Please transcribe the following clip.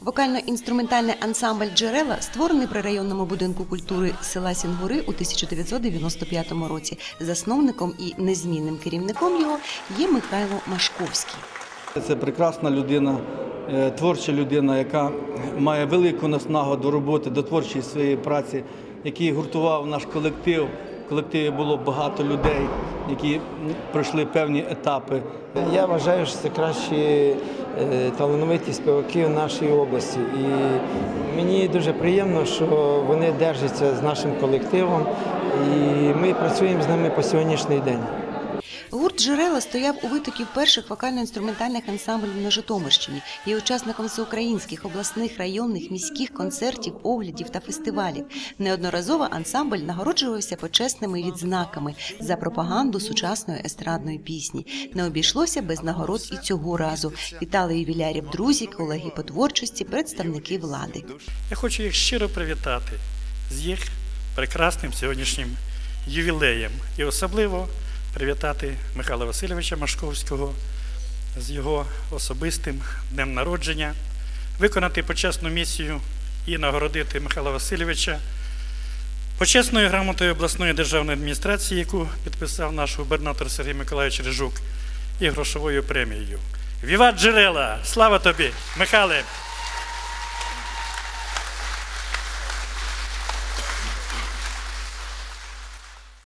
Вокально-інструментальний ансамбль Джерела створений при районному будинку культури села Сінгури у 1995 році. Засновником і незмінним керівником його є Михайло Машковський. Це прекрасна людина, е, творча людина, яка має велику наснагу до роботи, до творчої своєї праці, який гуртував наш колектив. Колективі було багато людей, які пройшли певні етапи. Я вважаю, що це кращі е, талановиті співаки в нашій області. І мені дуже приємно, що вони держаться з нашим колективом, і ми працюємо з ними по сьогоднішній день. Гурт Джерела стояв у витоків перших вокально-інструментальних ансамблів на Житомирщині, є учасником всеукраїнських, обласних, районних, міських концертів, оглядів та фестивалів. Неодноразово ансамбль нагороджувався почесними відзнаками за пропаганду сучасної естрадної пісні. Не обійшлося без нагород і цього разу. Вітали ювілярів друзі, колеги по творчості, представники влади. Я хочу їх щиро привітати з їх прекрасним сьогоднішнім ювілеєм і особливо привітати Михайла Васильовича Машковського з його особистим днем народження, виконати почесну місію і нагородити Михайла Васильовича почесною грамотою обласної державної адміністрації, яку підписав наш губернатор Сергій Миколаївич Рижук, і грошовою премією. Віват джерела! Слава тобі, Михайле!